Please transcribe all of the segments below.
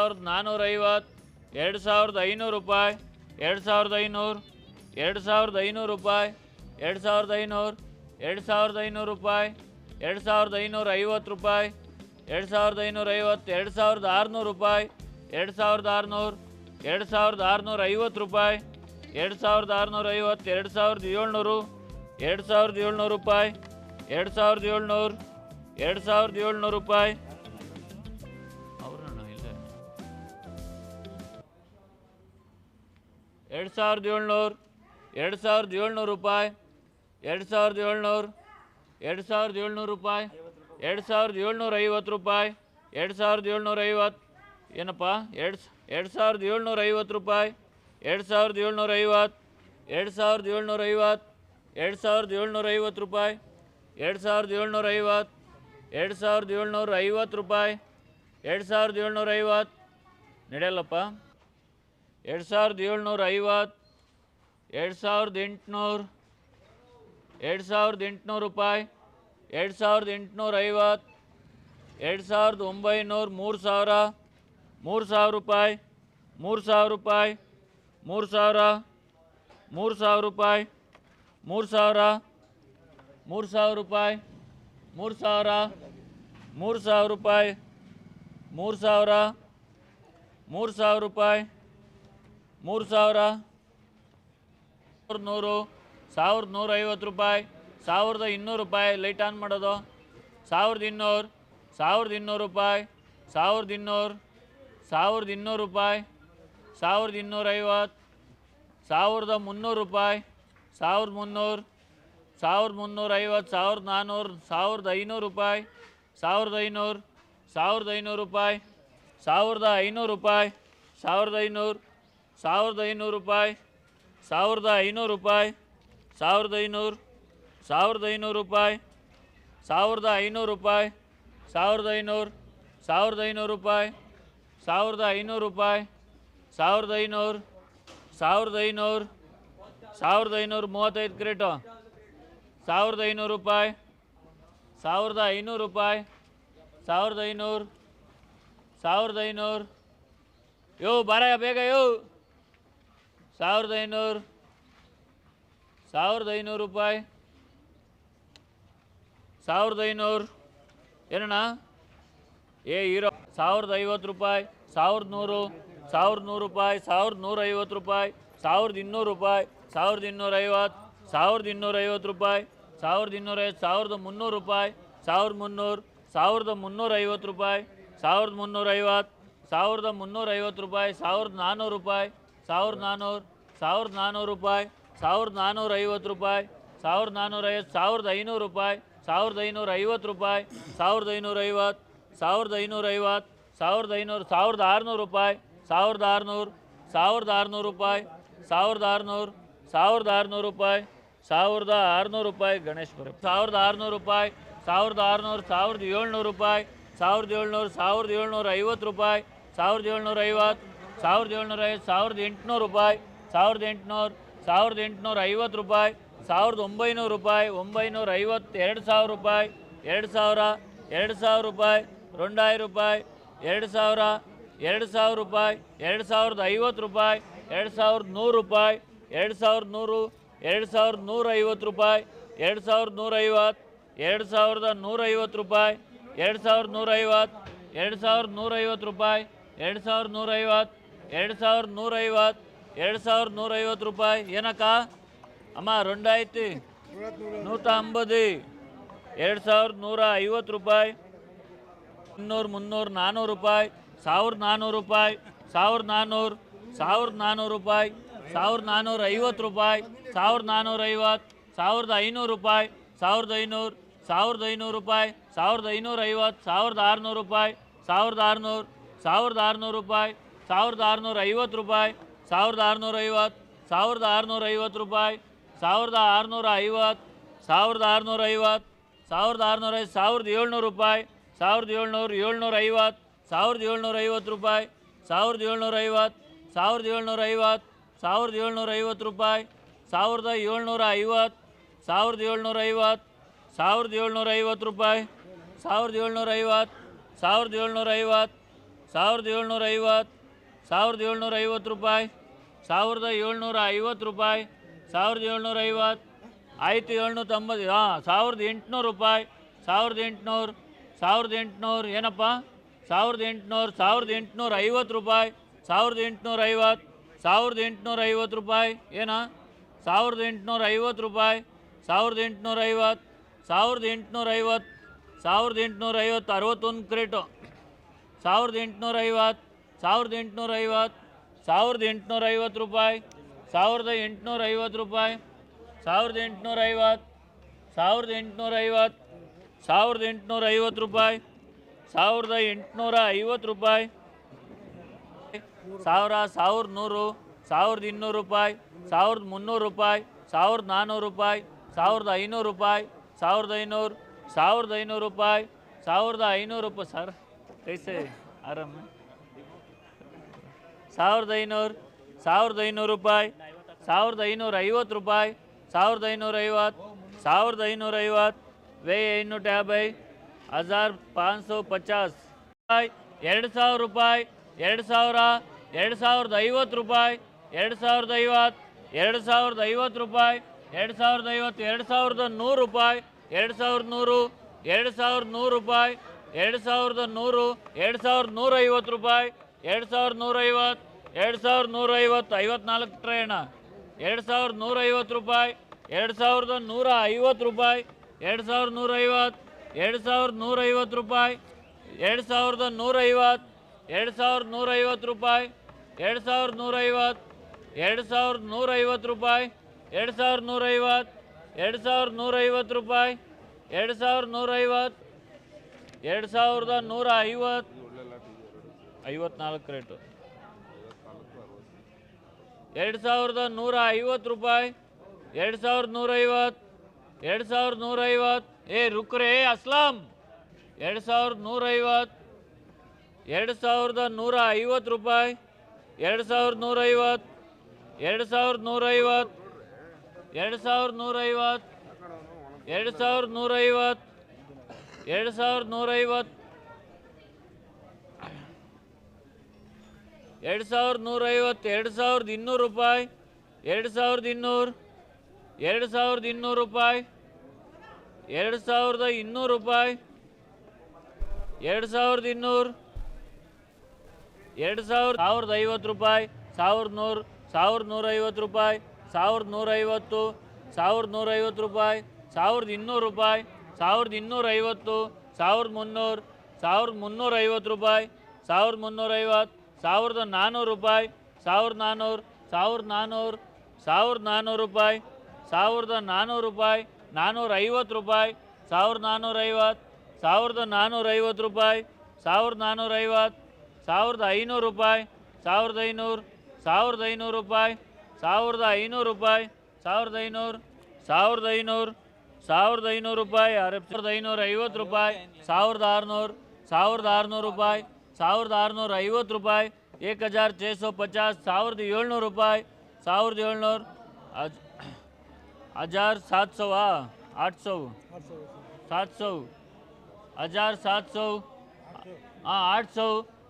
ಸಾವಿರದ ನಾನ್ನೂರ ಐವತ್ತು ಎರಡು ಸಾವಿರದ ಐನೂರು ರೂಪಾಯಿ ಎರಡು ಸಾವಿರದ ಐನೂರು ಎರಡು ಸಾವಿರದ ಐನೂರು ರೂಪಾಯಿ ಎರಡು ಸಾವಿರದ ಐನೂರು ಎರಡು ಸಾವಿರದ ಐನೂರು ರೂಪಾಯಿ ಎರಡು ಸಾವಿರದ ಐನೂರ ಐವತ್ತು ರೂಪಾಯಿ ಎರಡು ಸಾವಿರದ ಐನೂರ ಐವತ್ತು ಎರಡು ಸಾವಿರದ ಆರುನೂರು ರೂಪಾಯಿ ಎರಡು ಸಾವಿರದ ಆರುನೂರು ಎರಡು ಸಾವಿರದ ಆರುನೂರ ಐವತ್ತು ರೂಪಾಯಿ ಎರಡು ಸಾವಿರದ ಆರುನೂರ ಐವತ್ತು ಎರಡು ಸಾವಿರದ ಏಳ್ನೂರು ಎರಡು ಸಾವಿರದ ಏಳ್ನೂರು ರೂಪಾಯಿ ಎರಡು ಸಾವಿರದ ಏಳ್ನೂರು ಎರಡು ಸಾವಿರದ ಏಳ್ನೂರು ರೂಪಾಯಿ ಎರಡು ಸಾವಿರದ ಏಳ್ನೂರು ಎರಡು ಸಾವಿರದ ಏಳ್ನೂರು ರೂಪಾಯಿ ಎರಡು ಸಾವಿರದ ಏಳ್ನೂರು ಎರಡು ಸಾವಿರದ ಏಳ್ನೂರು ರೂಪಾಯಿ ಎರಡು ಸಾವಿರದ ಏಳ್ನೂರ ಐವತ್ತು ರೂಪಾಯಿ ಎರಡು ಸಾವಿರದ ಏಳ್ನೂರ ಐವತ್ತು ಏನಪ್ಪ ಎರಡು ಎರಡು ಸಾವಿರದ ಏಳ್ನೂರ ಐವತ್ತು ರೂಪಾಯಿ ಎರಡು ಸಾವಿರದ ಏಳ್ನೂರ ಐವತ್ತು ಎರಡು ಸಾವಿರದ ಏಳ್ನೂರ ಐವತ್ತು ಎರಡು ಸಾವಿರದ ಏಳ್ನೂರ ಐವತ್ತು ರೂಪಾಯಿ ಎರಡು ಸಾವಿರದ ಏಳ್ನೂರ ಐವತ್ತು ಎರಡು ಸಾವಿರದ ಏಳ್ನೂರ ಐವತ್ತು ರೂಪಾಯಿ ಎರಡು ಸಾವಿರದ ಏಳ್ನೂರ ಐವತ್ತು ನಡೆಯಲ್ಲಪ್ಪ ಎರಡು ಸಾವಿರದ ಏಳ್ನೂರ ಐವತ್ತು ಎರಡು ಸಾವಿರದ ಎಂಟುನೂರು, ಎರಡು ಸಾವಿರದ ಎಂಟುನೂರು ರೂಪಾಯಿ, ಎರಡು ಸಾವಿರದ ಎಂಟುನೂರ ಐವತ್ತು ಎರಡು ಸಾವಿರದ ಒಂಬೈನೂರು ಮೂರು ಸಾವಿರ ಮೂರು ಸಾವಿರ ರೂಪಾಯಿ, ಮೂರು ಸಾವಿರ ರೂಪಾಯಿ, ಮೂರು ಸಾವಿರ ಮೂರು ಸಾವಿರ ರೂಪಾಯಿ, ಮೂರು ಸಾವಿರ ಮೂರು ಸಾವಿರ ರೂಪಾಯಿ, ಮೂರು ಸಾವಿರ ಮೂರು ಸಾವಿರ ರೂಪಾಯಿ, ಮೂರು ಸಾವಿರ ಮೂರು ಸಾವಿರ ರೂಪಾಯಿ. ಮೂರು ಸಾವಿರ ನೂರು ಸಾವಿರದ ನೂರ ಐವತ್ತು ರೂಪಾಯಿ, ಸಾವಿರದ ಇನ್ನೂರು ರೂಪಾಯಿ ಲೈಟ್ ಆನ್ ಮಾಡೋದು. ಸಾವಿರದ ಇನ್ನೂರು ಸಾವಿರದ ಇನ್ನೂರು ರೂಪಾಯಿ, ಸಾವಿರದ ಇನ್ನೂರು ಸಾವಿರದ ಇನ್ನೂರು ರೂಪಾಯಿ, ಸಾವಿರದ ಇನ್ನೂರೈವತ್ತು, ಸಾವಿರದ ಮುನ್ನೂರು ರೂಪಾಯಿ, ಸಾವಿರದ ಮುನ್ನೂರು, ಸಾವಿರದ ಮುನ್ನೂರ ಐವತ್ತು ಸಾವಿರದ ನಾನ್ನೂರು ಸಾವಿರದ ಐನೂರು ರೂಪಾಯಿ, ಸಾವಿರದ ಐನೂರು ಸಾವಿರದ ಐನೂರು ರೂಪಾಯಿ, ಸಾವಿರದ ಐನೂರು ರೂಪಾಯಿ, ಸಾವಿರದ ಐನೂರು ಸಾವಿರದ ಐನೂರು ರೂಪಾಯಿ, ಸಾವಿರದ ಐನೂರು ರೂಪಾಯಿ, ಸಾವಿರದ ಐನೂರು ಸಾವಿರದ ಐನೂರು ರೂಪಾಯಿ, ಸಾವಿರದ ಐನೂರು ರೂಪಾಯಿ, ಸಾವಿರದ ಐನೂರು ಸಾವಿರದ ಐನೂರು ರೂಪಾಯಿ, ಸಾವಿರದ ಐನೂರು ರೂಪಾಯಿ, ಸಾವಿರದ ಐನೂರು ಸಾವಿರದ ಐನೂರು ಸಾವಿರದ ಐನೂರು ಮೂವತ್ತೈದು ಕ್ರೇಟು, ಸಾವಿರದ ಐನೂರು ರೂಪಾಯಿ, ಸಾವಿರದ ಐನೂರು ರೂಪಾಯಿ, ಸಾವಿರದ ಐನೂರು ಸಾವಿರದ ಐನೂರು. ಯೋ ಬಾರಯ್ಯ, ಬೇಗ ಯೋ. ಸಾವಿರದ ಐನೂರು ಸಾವಿರದ ಐನೂರು ರೂಪಾಯಿ. ಸಾವಿರದ ಐನೂರು, ಏನಣ್ಣ? ಏ, ಹೀರೋ, ಸಾವಿರದ ಐವತ್ತು ರೂಪಾಯಿ, ಸಾವಿರದ ನೂರು ಸಾವಿರದ ನೂರು ರೂಪಾಯಿ, ಸಾವಿರದ ನೂರ ಐವತ್ತು ರೂಪಾಯಿ, ಸಾವಿರದ ಇನ್ನೂರು ರೂಪಾಯಿ, ಸಾವಿರದ ಇನ್ನೂರ ಐವತ್ತು, ಸಾವಿರದ ಇನ್ನೂರ ಐವತ್ತು ರೂಪಾಯಿ, ಸಾವಿರದ ಇನ್ನೂರ ಐವತ್ತು, ಸಾವಿರದ ಮುನ್ನೂರು ರೂಪಾಯಿ, ಸಾವಿರದ ಮುನ್ನೂರು, ಸಾವಿರದ ಮುನ್ನೂರ ಐವತ್ತು ರೂಪಾಯಿ, ಸಾವಿರದ ಮುನ್ನೂರ ಐವತ್ತು, ಸಾವಿರದ ಮುನ್ನೂರ ಐವತ್ತು ರೂಪಾಯಿ, ಸಾವಿರದ ನಾನ್ನೂರು ರೂಪಾಯಿ, ಸಾವಿರದ ನಾನ್ನೂರು ಸಾವಿರದ ನಾನ್ನೂರು ರೂಪಾಯಿ ಸಾವಿರದ ನಾನ್ನೂರ ಐವತ್ತು ರೂಪಾಯಿ ಸಾವಿರದ ನಾನ್ನೂರ ಐವತ್ತು ಸಾವಿರದ ಐನೂರು ರೂಪಾಯಿ ಸಾವಿರದ ಐನೂರ ಐವತ್ತು ರೂಪಾಯಿ ಸಾವಿರದ ಐನೂರ ಐವತ್ತು ಸಾವಿರದ ಐನೂರ ಐವತ್ತು ಸಾವಿರದ ಐನೂರು ಸಾವಿರದ ಆರುನೂರು ರೂಪಾಯಿ ಸಾವಿರದ ಆರುನೂರು ಸಾವಿರದ ಆರುನೂರು ರೂಪಾಯಿ ಸಾವಿರದ ಆರುನೂರು ಸಾವಿರದ ಆರುನೂರು ರೂಪಾಯಿ ಸಾವಿರದ ಆರುನೂರು ರೂಪಾಯಿ ಗಣೇಶ್ ಬರ ಸಾವಿರದ ಆರುನೂರು ರೂಪಾಯಿ ಸಾವಿರದ ಆರುನೂರು ಸಾವಿರದ ಏಳ್ನೂರು ರೂಪಾಯಿ ಸಾವಿರದ ಏಳ್ನೂರು ಸಾವಿರದ ಏಳ್ನೂರ ಐವತ್ತು ರೂಪಾಯಿ ಸಾವಿರದ ಏಳ್ನೂರ ಐವತ್ತು ಸಾವಿರದ ಏಳ್ನೂರ ಐವತ್ತು ಸಾವಿರದ ಎಂಟುನೂರು ರೂಪಾಯಿ ಸಾವಿರದ ಎಂಟುನೂರು ಸಾವಿರದ ಎಂಟುನೂರ ಐವತ್ತು ರೂಪಾಯಿ ಸಾವಿರದ ಒಂಬೈನೂರು ರೂಪಾಯಿ ಒಂಬೈನೂರ ಐವತ್ತು ಎರಡು ಸಾವಿರ ರೂಪಾಯಿ ಎರಡು ಸಾವಿರ ಎರಡು ಸಾವಿರ ರೂಪಾಯಿ ರೊಂಡಾಯಿ ರೂಪಾಯಿ ಎರಡು ಸಾವಿರ ಎರಡು ಸಾವಿರ ರೂಪಾಯಿ ಎರಡು ಸಾವಿರದ ಐವತ್ತು ರೂಪಾಯಿ ಎರಡು ಸಾವಿರದ ನೂರು ರೂಪಾಯಿ ಎರಡು ಸಾವಿರದ ನೂರು ಎರಡು ಸಾವಿರದ ನೂರ ಐವತ್ತು ರೂಪಾಯಿ ಎರಡು ಸಾವಿರದ ನೂರ ಐವತ್ತು ಎರಡು ಸಾವಿರದ ನೂರ ಐವತ್ತು ರೂಪಾಯಿ ಎರಡು ಸಾವಿರದ ನೂರ ಐವತ್ತು ಎರಡು ಸಾವಿರದ ನೂರ ಐವತ್ತು ರೂಪಾಯಿ ಎರಡು ಸಾವಿರದ ನೂರ ಐವತ್ತು ಎರಡು ಸಾವಿರದ ನೂರ ಐವತ್ತು ಎರಡು ಸಾವಿರದ ನೂರ ಐವತ್ತು ರೂಪಾಯಿ. ಏನಕ್ಕ? ಅಮ್ಮ, ರೊಂಡಾಯ್ತಿ. ನೂಟ ಅಂಬದು. ಎರಡು ಸಾವಿರದ ನೂರ ಐವತ್ತು ರೂಪಾಯಿ. ಇನ್ನೂರು, ಮುನ್ನೂರು ನಾನ್ನೂರು ರೂಪಾಯಿ. ಸಾವಿರದ ನಾನ್ನೂರು ರೂಪಾಯಿ. ಸಾವಿರದ ನಾನ್ನೂರು ಸಾವಿರದ ನಾನ್ನೂರು ರೂಪಾಯಿ. ಸಾವಿರದ ನಾನ್ನೂರ ಐವತ್ತು ರೂಪಾಯಿ. ಸಾವಿರದ ನಾನ್ನೂರ ಐವತ್ತು, ಸಾವಿರದ ಐನೂರು ರೂಪಾಯಿ. ಸಾವಿರದ ಐನೂರು ಸಾವಿರದ ಐನೂರು ರೂಪಾಯಿ. ಸಾವಿರದ ಐನೂರ ಐವತ್ತು, ಸಾವಿರದ ಆರುನೂರು ರೂಪಾಯಿ. ಸಾವಿರದ ಆರುನೂರು ಸಾವಿರದ ಆರುನೂರು ರೂಪಾಯಿ. ಸಾವಿರದ ಆರುನೂರ ಐವತ್ತು ರೂಪಾಯಿ. ಸಾವಿರದ ಆರುನೂರ ಐವತ್ತು ಸಾವಿರದ ಆರುನೂರ ಐವತ್ತು ರೂಪಾಯಿ ಸಾವಿರದ ಆರುನೂರ ಐವತ್ತು ಸಾವಿರದ ಆರುನೂರ ಐವತ್ತು ಸಾವಿರದ ಆರುನೂರ ಐವತ್ತು ಸಾವಿರದ ಏಳ್ನೂರು ರೂಪಾಯಿ ಸಾವಿರದ ಏಳ್ನೂರು ಏಳ್ನೂರ ಐವತ್ತು ಸಾವಿರದ ಏಳ್ನೂರ ಐವತ್ತು ರೂಪಾಯಿ ಸಾವಿರದ ಏಳ್ನೂರ ಐವತ್ತು ಸಾವಿರದ ಏಳ್ನೂರ ಐವತ್ತು ಸಾವಿರದ ಏಳ್ನೂರ ಐವತ್ತು ರೂಪಾಯಿ ಸಾವಿರದ ಏಳ್ನೂರ ಐವತ್ತು ಸಾವಿರದ ಏಳ್ನೂರ ಐವತ್ತು ಸಾವಿರದ ಏಳ್ನೂರ ಐವತ್ತು ರೂಪಾಯಿ ಸಾವಿರದ ಏಳ್ನೂರ ಐವತ್ತು ಸಾವಿರದ ಏಳ್ನೂರ ಐವತ್ತು ಸಾವಿರದ ಏಳ್ನೂರ ಐವತ್ತು ಸಾವಿರದ ಏಳ್ನೂರ ಐವತ್ತು ರೂಪಾಯಿ ಸಾವಿರದ ಏಳ್ನೂರ ಐವತ್ತು ರೂಪಾಯಿ, ಸಾವಿರದ ಏಳ್ನೂರ ಐವತ್ತು, ಆಯಿತು ಏಳ್ನೂರ ತೊಂಬತ್ತು, ಹಾಂ, ಸಾವಿರದ ಎಂಟುನೂರು ರೂಪಾಯಿ, ಸಾವಿರದ ಎಂಟುನೂರು ಸಾವಿರದ ಎಂಟುನೂರು, ಏನಪ್ಪ? ಸಾವಿರದ ಎಂಟುನೂರು, ಸಾವಿರದ ಎಂಟುನೂರ ಐವತ್ತು ರೂಪಾಯಿ, ಸಾವಿರದ ಎಂಟುನೂರ ಐವತ್ತು, ಸಾವಿರದ ಎಂಟುನೂರ ಐವತ್ತು ರೂಪಾಯಿ, ಏನಾ? ಸಾವಿರದ ಎಂಟುನೂರ ಐವತ್ತು ರೂಪಾಯಿ, ಸಾವಿರದ ಎಂಟುನೂರ ಐವತ್ತು, ಸಾವಿರದ ಎಂಟುನೂರ ಐವತ್ತು, ಸಾವಿರದ ಎಂಟುನೂರ ಐವತ್ತು, ಅರವತ್ತೊಂದು ಕ್ರೇಟು, ಸಾವಿರದ ಎಂಟುನೂರ ಐವತ್ತು, ಸಾವಿರದ ಎಂಟುನೂರ ಐವತ್ತು ಸಾವಿರದ ಎಂಟುನೂರ ಐವತ್ತು ರೂಪಾಯಿ, ಸಾವಿರದ ಎಂಟುನೂರ ಐವತ್ತು ರೂಪಾಯಿ, ಸಾವಿರದ ಎಂಟುನೂರ ಐವತ್ತು, ಸಾವಿರದ ಎಂಟುನೂರ ಐವತ್ತು, ಸಾವಿರದ ಎಂಟುನೂರ ಐವತ್ತು ರೂಪಾಯಿ, ಸಾವಿರದ ಎಂಟುನೂರ ಐವತ್ತು ರೂಪಾಯಿ, ಸಾವಿರ, ಸಾವಿರದ ನೂರು, ಸಾವಿರದ ಇನ್ನೂರು ರೂಪಾಯಿ, ಸಾವಿರದ ಮುನ್ನೂರು ರೂಪಾಯಿ, ಸಾವಿರದ ನಾನ್ನೂರು ರೂಪಾಯಿ, ಸಾವಿರದ ಐನೂರು ರೂಪಾಯಿ, ಸಾವಿರದ ಐನೂರು ಸಾವಿರದ ಐನೂರು ರೂಪಾಯಿ, ಸಾವಿರದ ಐನೂರು ರೂಪಾಯಿ, ಸರ್ ಕೈಸೆ ಆರಾಮ. ಸಾವಿರದ ಐನೂರು ಸಾವಿರದ ಐನೂರು ರೂಪಾಯಿ, ಸಾವಿರದ ಐನೂರ ಐವತ್ತು ರೂಪಾಯಿ, ಸಾವಿರದ ಐನೂರ ಐವತ್ತು, ಸಾವಿರದ ಐನೂರ ಐವತ್ತು ವೆಯ್ಯಿ ಐನೂರ ಯಾಭೈ, ಹಜಾರ್ ಪಾಂಚ್ ಸೌ ಪಚಾಸ್ ಎರಡು ಸಾವಿರ ರೂಪಾಯಿ, ಎರಡು ಸಾವಿರ, ಎರಡು ಸಾವಿರದ ಐವತ್ತು ರೂಪಾಯಿ, ಎರಡು ಸಾವಿರದ ಐವತ್ತು, ಎರಡು ಸಾವಿರದ ಐವತ್ತು ರೂಪಾಯಿ, ಎರಡು ಸಾವಿರದ ಐವತ್ತು, ಎರಡು ಸಾವಿರದ ನೂರು ರೂಪಾಯಿ, ಎರಡು ಸಾವಿರದ ನೂರು, ಎರಡು ಸಾವಿರದ ನೂರು ರೂಪಾಯಿ, ಎರಡು ಸಾವಿರದ ನೂರು, ಎರಡು ಸಾವಿರದ ನೂರ ಐವತ್ತು ರೂಪಾಯಿ ಎರಡು ಸಾವಿರದ ನೂರೈವತ್ತು ಎರಡು ಸಾವಿರದ ನೂರೈವತ್ತು ಐವತ್ನಾಲ್ಕು ಟ್ರೇಣ ಎರಡು ಸಾವಿರದ ನೂರೈವತ್ತು ರೂಪಾಯಿ ಎರಡು ಸಾವಿರದ ನೂರ ಐವತ್ತು ರೂಪಾಯಿ ಎರಡು ಸಾವಿರದ ನೂರೈವತ್ತು ಎರಡು ಸಾವಿರದ ನೂರೈವತ್ತು ರೂಪಾಯಿ ಎರಡು ಸಾವಿರದ ನೂರೈವತ್ತು ಎರಡು ಸಾವಿರದ ನೂರೈವತ್ತು ರೂಪಾಯಿ ಎರಡು ಸಾವಿರದ ನೂರೈವತ್ತು ಎರಡು ಸಾವಿರದ ನೂರೈವತ್ತು ರೂಪಾಯಿ ಎರಡು ಸಾವಿರದ ನೂರೈವತ್ತು ಎರಡು ಸಾವಿರದ ನೂರೈವತ್ತು ರೂಪಾಯಿ ಎರಡು ಸಾವಿರದ ನೂರೈವತ್ತು ಎರಡು ಸಾವಿರದ ನೂರ ಐವತ್ತು ಐವತ್ನಾಲ್ಕು ರೇಟು ಎರಡು ಸಾವಿರದ ನೂರ ಐವತ್ತು ರೂಪಾಯಿ ಎರಡು ಸಾವಿರದ ನೂರೈವತ್ತು ಎರಡು ಸಾವಿರದ ನೂರೈವತ್ತು ಏ ರುಕ್ರೆ ಅಸ್ಲಾಂ ಎರಡು ಸಾವಿರದ ನೂರೈವತ್ತು ಎರಡು ಸಾವಿರದ ನೂರ ಐವತ್ತು ರೂಪಾಯಿ ಎರಡು ಸಾವಿರದ ನೂರೈವತ್ತು ಎರಡು ಸಾವಿರದ ನೂರೈವತ್ತು ಎರಡು ಸಾವಿರದ ನೂರೈವತ್ತು ಎರಡು ಸಾವಿರದ ನೂರೈವತ್ತು ಎರಡು ಸಾವಿರದ ನೂರ ಎರಡು ಸಾವಿರದ ನೂರ ಐವತ್ತು ಎರಡು ಸಾವಿರದ ಇನ್ನೂರು ರೂಪಾಯಿ, ಎರಡು ಸಾವಿರದ ಇನ್ನೂರು, ಎರಡು ಸಾವಿರದ ಇನ್ನೂರು ರೂಪಾಯಿ, ಎರಡು ಸಾವಿರದ ಇನ್ನೂರು ರೂಪಾಯಿ, ಎರಡು ಸಾವಿರದ ಇನ್ನೂರು, ಎರಡು ಸಾವಿರ ಸಾವಿರದ ಐವತ್ತು ರೂಪಾಯಿ, ಸಾವಿರದ ನೂರು, ಸಾವಿರದ ನೂರ ಐವತ್ತು ರೂಪಾಯಿ, ಸಾವಿರದ ನೂರೈವತ್ತು ಸಾವಿರದ ನೂರೈವತ್ತು ರೂಪಾಯಿ, ಸಾವಿರದ ಇನ್ನೂರು ರೂಪಾಯಿ, ಸಾವಿರದ ಇನ್ನೂರೈವತ್ತು, ಸಾವಿರದ ಮುನ್ನೂರು, ಸಾವಿರದ ಮುನ್ನೂರೈವತ್ತು ರೂಪಾಯಿ, ಸಾವಿರದ ಮುನ್ನೂರ ಐವತ್ತು ಸಾವಿರದ ನಾನ್ನೂರು ರೂಪಾಯಿ, ಸಾವಿರದ ನಾನ್ನೂರು ಸಾವಿರದ ನಾನ್ನೂರು ಸಾವಿರದ ನಾನ್ನೂರು ರೂಪಾಯಿ, ಸಾವಿರದ ನಾನ್ನೂರು ರೂಪಾಯಿ ನಾನ್ನೂರ ಐವತ್ತು ರೂಪಾಯಿ, ಸಾವಿರದ ನಾನ್ನೂರ ಐವತ್ತು, ಸಾವಿರದ ನಾನ್ನೂರ ಐವತ್ತು ರೂಪಾಯಿ, ಸಾವಿರದ ನಾನ್ನೂರ ಐವತ್ತು, ಸಾವಿರದ ಐನೂರು ರೂಪಾಯಿ, ಸಾವಿರದ ಐನೂರು ಸಾವಿರದ ಐನೂರು ರೂಪಾಯಿ, ಸಾವಿರದ ಐನೂರು ರೂಪಾಯಿ, ಸಾವಿರದ ಐನೂರು ಸಾವಿರದ ಐನೂರು ಸಾವಿರದ ಐನೂರು ರೂಪಾಯಿ, ಸಾವಿರದ ಐನೂರ ಐವತ್ತು ರೂಪಾಯಿ, ಸಾವಿರದ ಆರುನೂರು ಸಾವಿರದ ಆರುನೂರು ರೂಪಾಯಿ ಸಾವಿರದ ಆರುನೂರ ಐವತ್ತು ರೂಪಾಯಿ ಏಕ್ ಹಜಾರ್ ಛೇ ಸौ ಪಚಾಸ್ ಸಾವಿರದ ಏಳ್ನೂರು ರೂಪಾಯಿ ಸಾವಿರದ ಏಳ್ನೂರು ಹಜ್ ಹಜಾರ್ ಸಾತ್ ಸौ ಆಟ್ ಸौ सात सौ हजार सात सौ ಹಾಂ ಆಟ್ ಸೌ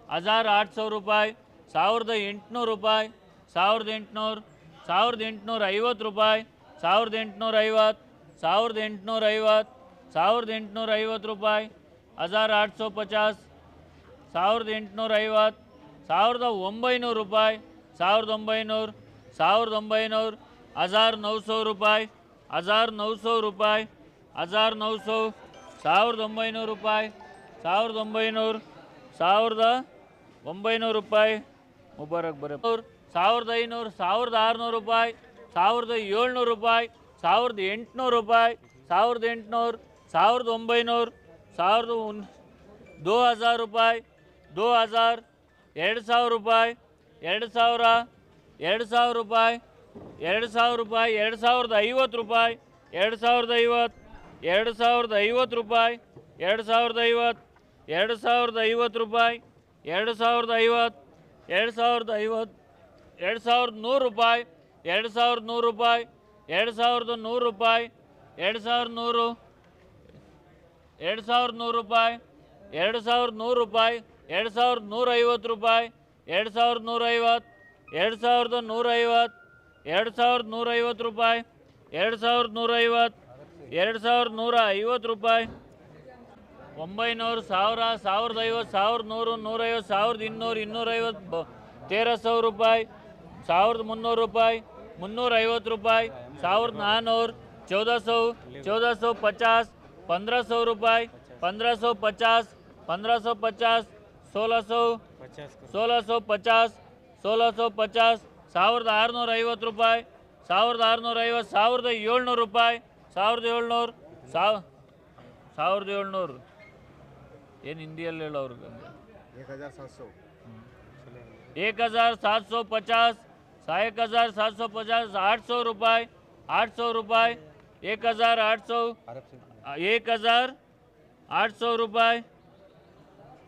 ಹಜಾರ್ ಆಟ್ ಸೌ ರೂಪಾಯಿ ಸಾವಿರದ ಎಂಟುನೂರು ರೂಪಾಯಿ ಸಾವಿರದ ಎಂಟುನೂರು ಸಾವಿರದ ಎಂಟುನೂರ ಐವತ್ತು ರೂಪಾಯಿ ಸಾವಿರದ ಎಂಟುನೂರ ಐವತ್ತು ಸಾವಿರದ ಎಂಟುನೂರ ಐವತ್ತು ಸಾವಿರದ ಎಂಟುನೂರ ಐವತ್ತು ರೂಪಾಯಿ ಹಜಾರ್ ಆಟ್ ಸೌ ಪಚಾಸ್ ಸಾವಿರದ ಎಂಟುನೂರ ಐವತ್ತು ಸಾವಿರದ ಒಂಬೈನೂರು ರೂಪಾಯಿ, ಸಾವಿರದ ಒಂಬೈನೂರು ಸಾವಿರದ ಒಂಬೈನೂರು, ಹಜಾರ್ ನೌಸೋ ರೂಪಾಯಿ, ಹಜಾರ್ ನೌಸೋ ರೂಪಾಯಿ, ಹಜಾರ್ ನೌಸೋ, ಸಾವಿರದ ಒಂಬೈನೂರು ರೂಪಾಯಿ, ಸಾವಿರದ ಒಂಬೈನೂರು ಸಾವಿರದ ಒಂಬೈನೂರು ರೂಪಾಯಿ. ಮುಬಾರಕ್ ಬರೋರು. ಸಾವಿರದ ಐನೂರು, ಸಾವಿರದ ಆರುನೂರು ರೂಪಾಯಿ, ಸಾವಿರದ ಏಳ್ನೂರು ರೂಪಾಯಿ, ಸಾವಿರದ ಎಂಟುನೂರು ರೂಪಾಯಿ, ಸಾವಿರದ ಎಂಟುನೂರು, ಸಾವಿರದ ಒಂಬೈನೂರು, ಸಾವಿರದ ಒನ್ ದೋ ಹಜಾರ್ ರೂಪಾಯಿ ದು ಹಜಾರ್ ಎರಡು ಸಾವಿರ ರೂಪಾಯಿ ಎರಡು ಸಾವಿರ ಎರಡು ಸಾವಿರ ರೂಪಾಯಿ ಎರಡು ಸಾವಿರ ರೂಪಾಯಿ ಎರಡು ಸಾವಿರದ ಐವತ್ತು ರೂಪಾಯಿ ಎರಡು ಸಾವಿರದ ಐವತ್ತು ಎರಡು ಸಾವಿರದ ಐವತ್ತು ರೂಪಾಯಿ ಎರಡು ಸಾವಿರದ ಐವತ್ತು ಎರಡು ಸಾವಿರದ ಐವತ್ತು ರೂಪಾಯಿ ಎರಡು ಸಾವಿರದ ಐವತ್ತು ಎರಡು ಸಾವಿರದ ಐವತ್ತು ಎರಡು ಸಾವಿರದ ನೂರು ರೂಪಾಯಿ ಎರಡು ಸಾವಿರದ ನೂರು ರೂಪಾಯಿ ಎರಡು ಸಾವಿರದ ನೂರು ರೂಪಾಯಿ ಎರಡು ಸಾವಿರದ ನೂರು ಎರಡು ಸಾವಿರದ ನೂರು ರೂಪಾಯಿ ಎರಡು ಸಾವಿರದ ನೂರು ರೂಪಾಯಿ ಎರಡು ಸಾವಿರದ ನೂರೈವತ್ತು ರೂಪಾಯಿ, ಎರಡು ಸಾವಿರದ ನೂರೈವತ್ತು, ಎರಡು ಸಾವಿರದ ನೂರೈವತ್ತು, ಎರಡು ಸಾವಿರದ ನೂರೈವತ್ತು ರೂಪಾಯಿ, ಎರಡು ಸಾವಿರದ ನೂರೈವತ್ತು, ಎರಡು ಸಾವಿರದ ನೂರ ಐವತ್ತು ರೂಪಾಯಿ. ಒಂಬೈನೂರು ಸಾವಿರ, ಸಾವಿರದ ಐವತ್ತು, ಸಾವಿರದ ನೂರು, ನೂರೈವತ್ತು, ಸಾವಿರದ ಇನ್ನೂರು, ಇನ್ನೂರೈವತ್ತು ತೇರ ಸಾವಿರ ರೂಪಾಯಿ, ಸಾವಿರದ ಮುನ್ನೂರು ರೂಪಾಯಿ, ಮುನ್ನೂರೈವತ್ತು ರೂಪಾಯಿ, ಸಾವಿರದ ನಾನ್ನೂರು ಚೌದ ಸೌ ಚೌದ ಸೌ ಪಚಾಸ್ ಪಂದ್ರ ಸೌ ರೂಪಾಯಿ ಪಂದ್ರ ಸೌ ಪಚಾಸ್ ಪಂದ್ರ ಸೌ ಪಚಾಸ್ सोलह सौ सोलह सौ पचास सोलह सौ पचास ಸಾವಿರದ ಆರುನೂರ ಐವತ್ತು ರೂಪಾಯಿ ಸಾವಿರದ ಆರುನೂರ ಐವತ್ತು ಸಾವಿರದ ಏಳ್ನೂರು ರೂಪಾಯಿ ಸಾವಿರದ ಏಳ್ನೂರು ಸಾವ್ ಸಾವಿರದ ಏಳ್ನೂರು ಏನು ಹಿಂದಿಯಲ್ಲಿ ಹೇಳೋ ಅವ್ರಿಗೆ एक हजार सात सौ एक हज़ार सात सौ पचास एक हज़ार सात सौ पचास आठ सौ रुपये आठ सौ रुपये एक हज़ार आठ सौ एक हज़ार आठ सौ रुपये